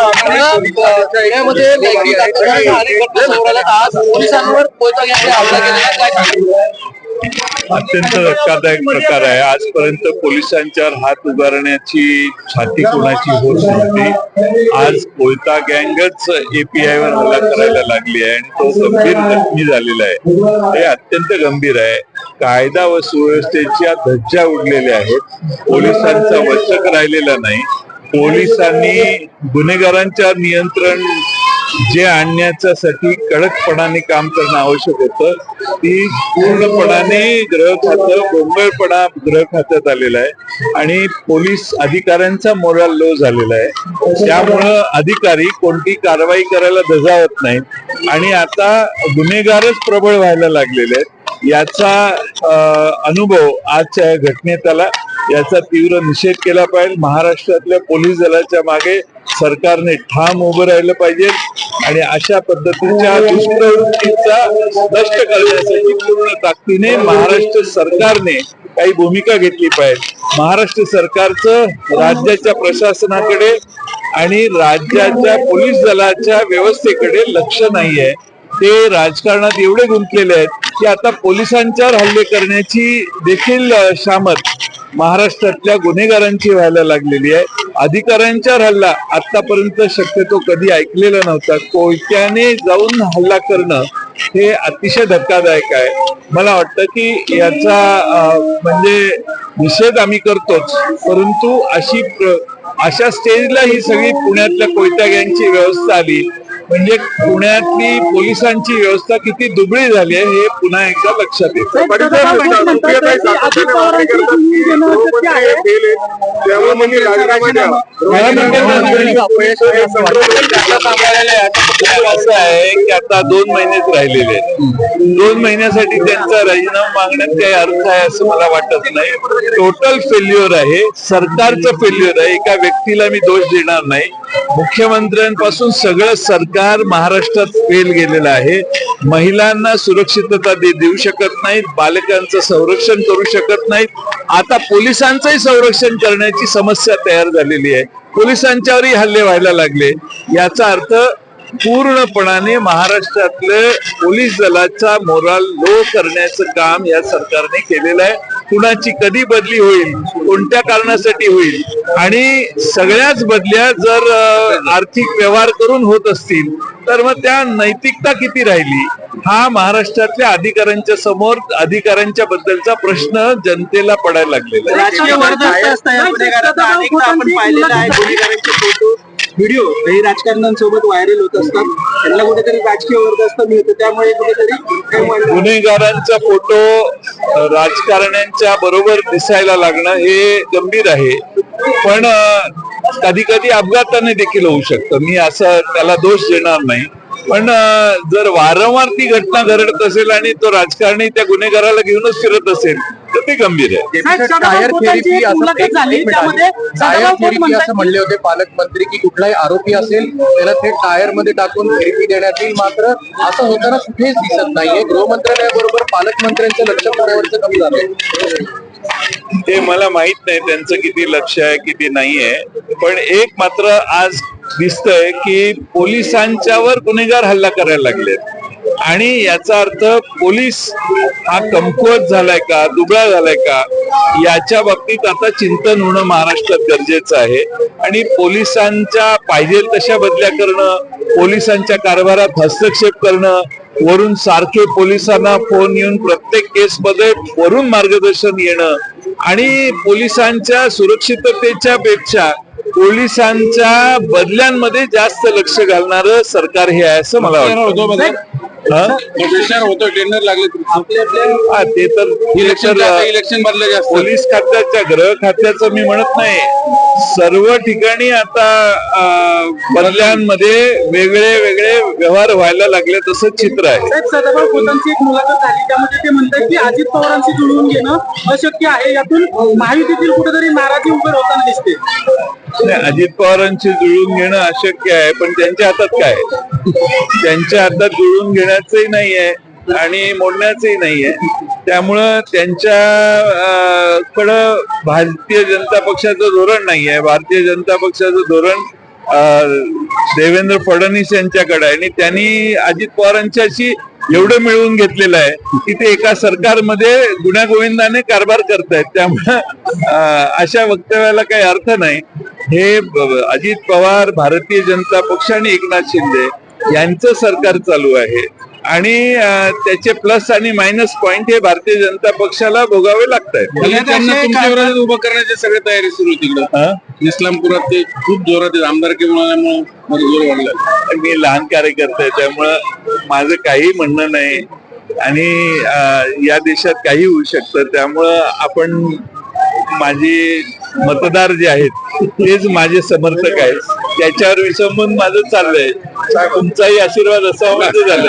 पुण्यामध्ये लैंगिक घटना समोर आल्या आज पोलिसांवर कोयता गँगने हल्ला केलेला काय सांगितलं अत्यंत धक्कादायक प्रकार आहे. आजपर्यंत पोलिसांच्यावर हात उभारण्याची छाती कोणाची होत नव्हती. आज कोयता गँगच एपीआय वर हल्ला करायला लागली आहे आणि तो गंभीर जखमी झालेला आहे. हे अत्यंत गंभीर आहे. कायदा व सुव्यवस्थेच्या धज्जा उडलेल्या आहेत. पोलिसांचा वचक राहिलेला नाही. पोलिसांनी गुन्हेगारांच्या नियंत्रण जे आणण्याच्यासाठी कडकपणाने काम करणं आवश्यक होतं ती पूर्णपणाने ग्रह खातं बोंबळपणा ग्रह खात्यात आलेला आहे. आणि पोलीस अधिकाऱ्यांचा मोराल लो झालेला आहे. त्यामुळं अधिकारी कोणती कारवाई करायला धजावत नाही आणि आता गुन्हेगारच प्रबळ व्हायला लागलेले आहेत. याचा अनुभव आजच्या या घटनेत आला याचा तीव्र निषेध केला पाहिजे. महाराष्ट्रातल्या पोलीस दलाच्या मागे सरकारने ठाम उभं राहिलं पाहिजे आणि अशा पद्धतीच्या दुष्प्रवृत्तीचा नष्ट करण्यासाठी पूर्ण ताकदीने महाराष्ट्र सरकारने काही भूमिका घेतली पाहिजे. महाराष्ट्र सरकारचं राज्याच्या प्रशासनाकडे आणि राज्याच्या पोलीस दलाच्या व्यवस्थेकडे लक्ष नाहीये. ते राजकारणात एवढे गुंतलेले आहेत की आता पोलिसांच्यावर हल्ले करण्याची देखील शामत महाराष्ट्रातल्या गुन्हेगारांची व्हायला लागलेली आहे. अधिकाऱ्यांच्यावर हल्ला आतापर्यंत शक्यतो कधी ऐकलेला नव्हता. कोयत्याने जाऊन हल्ला करणं हे अतिशय धक्कादायक आहे. मला वाटतं की याचा म्हणजे निषेध आम्ही करतोच. परंतु अशी अशा स्टेजला ही सगळी पुण्यातल्या कोयत्या गँगची व्यवस्था आली. म्हणजे पुण्यातली पोलिसांची व्यवस्था किती दुबळी झाली आहे हे पुन्हा एकदा लक्षात असं आहे. की आता दोन महिनेच राहिलेले आहेत. दोन महिन्यासाठी त्यांचा राजीनामा मागण्यात काही अर्थ आहे असं मला वाटत नाही. टोटल फेल्युअर आहे. सरकारचं फेल्युअर आहे. एका व्यक्तीला मी दोष देणार नाही. मुख्यमंत्र्यांपासून सगळं सरकार महाराष्ट्रात फेल गेलेलं आहे. महिलांना सुरक्षितता दे देऊ शकत नाहीत बालकांचं संरक्षण करू शकत नाहीत. आता पोलिसांचंही संरक्षण करण्याची समस्या तयार झालेली आहे. पोलिसांच्यावरही हल्ले व्हायला लागले. याचा अर्थ पूर्णपणाने महाराष्ट्रातलं पोलीस दलाचा मोराल लो करण्याचं काम या सरकारने केलेलं आहे. कुणाची कधी बदली होईल कोणत्या कारणासाठी होईल आणि सगळ्याच बदल्या जर आर्थिक व्यवहार करून होत असतील तर मग त्या नैतिकता किती राहिली? हा महाराष्ट्रातल्या अधिकाऱ्यांच्या समोर अधिकाऱ्यांच्या बद्दलचा प्रश्न जनतेला पडायला लागलेला आहे. व्हिडिओ हे राजकारण्यांसोबत व्हायरल होत असतात. त्यांना कुठेतरी राजकीय वर्दस्त मिळतं. त्यामुळे कुठेतरी गुन्हेगारांचा फोटो राजकारण्यांच्या बरोबर दिसायला लागणं हे गंभीर आहे. पण कधी कधी अपघाताने देखील होऊ शकतं. मी असं त्याला दोष देणार नाही. पण जर वारंवार ती घटना घडत असेल आणि तो राजकारणी त्या गुन्हेगाराला घेऊनच फिरत असेल ते गंभीर आहे. टायर थेरपी असं म्हणले होते पालकमंत्री की कुठलाही आरोपी असेल त्याला थेट टायरमध्ये टाकून थेरपी देण्यात येईल मात्र असं होताना कुठेच दिसत नाहीये. गृहमंत्रालयाबरोबर पालकमंत्र्यांचं लक्ष पुण्यावरचं कमी झालंय? ते मला माहीत नाही त्यांचं किती लक्ष आहे किती नाही आहे पण एक मात्र आज दिसतंय की पोलिसांच्यावर गुन्हेगार हल्ला करायला लागलेत. आणि याचा अर्थ पोलीस हा कमकुवत झालाय का दुबळा झालाय का याच्या बाबतीत आता चिंतन होणं महाराष्ट्रात गरजेचं आहे. आणि पोलिसांच्या पाहिजे तशा बदल्या करणं पोलिसांच्या कारभारात हस्तक्षेप करणं वरून सारखे पोलिसांना फोन येऊन प्रत्येक केसमध्ये वरून मार्गदर्शन येणं आणि पोलिसांच्या सुरक्षिततेच्या पेक्षा पोलिसांच्या बदल्यांमध्ये जास्त लक्ष घालणारं सरकार हे आहे असं मला वाटतं. होतो टेंडर लागले आपल्या आपल्या ते तर इलेक्शन इलेक्शन मधलं जास्त. पोलीस खात्याच्या गृह खात्याचं मी म्हणत नाही. सर्व ठिकाणी आता बदल्यांमध्ये वेगळे वेगळे व्यवहार व्हायला लागले तसं चित्र आहे. सदाभाऊ खोतांची एक मुलाखत झाली त्यामध्ये ते म्हणतात की अजित पवारांशी जुळवून घेणं अशक्य आहे. यातून महायुतीतील कुठेतरी नाराजी उभे होताना दिसते. अजित पवारांशी जुळून घेणं अशक्य आहे पण त्यांच्या हातात काय? त्यांच्या हातात जुळून घेण्याचंही नाहीये आणि मोडण्याचंही नाहीये त्यामुळं त्यांच्या कडं भारतीय जनता पक्षाचं धोरण नाहीये भारतीय जनता पक्षाचं धोरण देवेंद्र फडणवीस यांच्याकडे आहे. आणि त्यांनी अजित पवारांच्याशी एवढं मिळवून घेतलेलं आहे की ते एका सरकारमध्ये गुण्यागोविंदाने कारभार करतायत. त्यामुळं अशा वक्तव्याला काही अर्थ नाही. हे अजित पवार भारतीय जनता पक्ष आणि एकनाथ शिंदे यांचं सरकार चालू आहे. आणि त्याचे प्लस आणि मायनस पॉइंट हे भारतीय जनता पक्षाला भोगावे लागत आहेत म्हणजे उभं करण्याची सगळी तयारी सुरू होती तिकडं इस्लामपुरात ते खूप जोरात वाढला मी लहान कार्यकर्ता आहे त्यामुळं माझं काही म्हणणं नाही. आणि या देशात काही होऊ शकतं. त्यामुळं आपण माझे मतदार जे आहेत तेच माझे समर्थक आहेत. त्याच्यावर विसंबून माझं चाललंय. तुमचाही आशीर्वाद असा माझं झालं